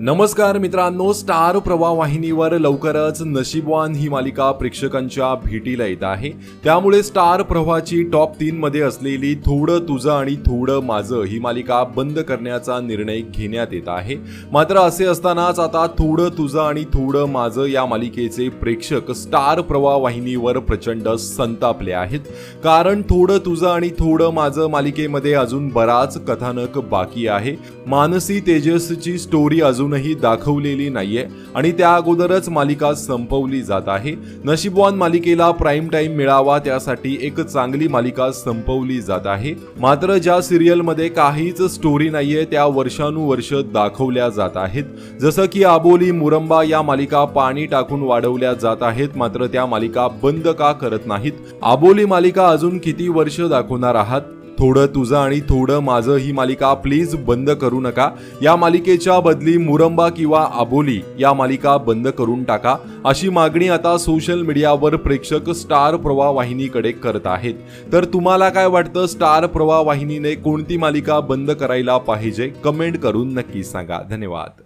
नमस्कार मित्रांनो स्टार प्रवाह वाहिनीवर लवकरच नशीबवान ही मालिका प्रेक्षकांच्या भेटीला येत आहे. त्यामुळे स्टार प्रवाहाची टॉप तीन मध्ये असलेली थोडं तुझं आणि थोडं माझं ही मालिका बंद करण्याचा निर्णय घेण्यात येत आहे. मात्र असे असतानाच आता थोडं तुझं आणि थोडं माझं या मालिकेचे प्रेक्षक स्टार प्रवाह वाहिनीवर प्रचंड संतापले आहेत. कारण थोडं तुझं आणि थोडं माझं मालिकेमध्ये अजून बराच कथानक बाकी आहे. मानसी तेजसची स्टोरी अजून अजूनही दाखवलेली नाहीये. आणि त्या अगोदरच मालिका संपवली जात आहे. नशीबवान मालिकेला प्राईम टाईम मिळावा त्यासाठी एक चांगली मालिका संपवली जात आहे. मात्र ज्या सिरियलमध्ये काहीच स्टोरी नाहीये त्या वर्षानुवर्ष दाखवल्या जात आहेत. जसं की आबोली मुरंबा या मालिका पाणी टाकून वाढवल्या जात आहेत मात्र त्या मालिका बंद का करत नाहीत? आबोली मालिका अजून किती वर्ष दाखवणार आहात? थोडं तुझं आणि थोडं माझं ही मालिका प्लीज बंद करू नका. या मालिकेच्या बदली मुरंबा किंवा आबोली या मालिका बंद करून टाका. अशी मागणी आता सोशल मीडियावर प्रेक्षक स्टार प्रवाह वाहिनीकडे करत आहेत. तर तुम्हाला काय वाटतं? स्टार प्रवाह वाहिनीने कोणती मालिका बंद करायला पाहिजे? कमेंट करून नक्की सांगा. धन्यवाद.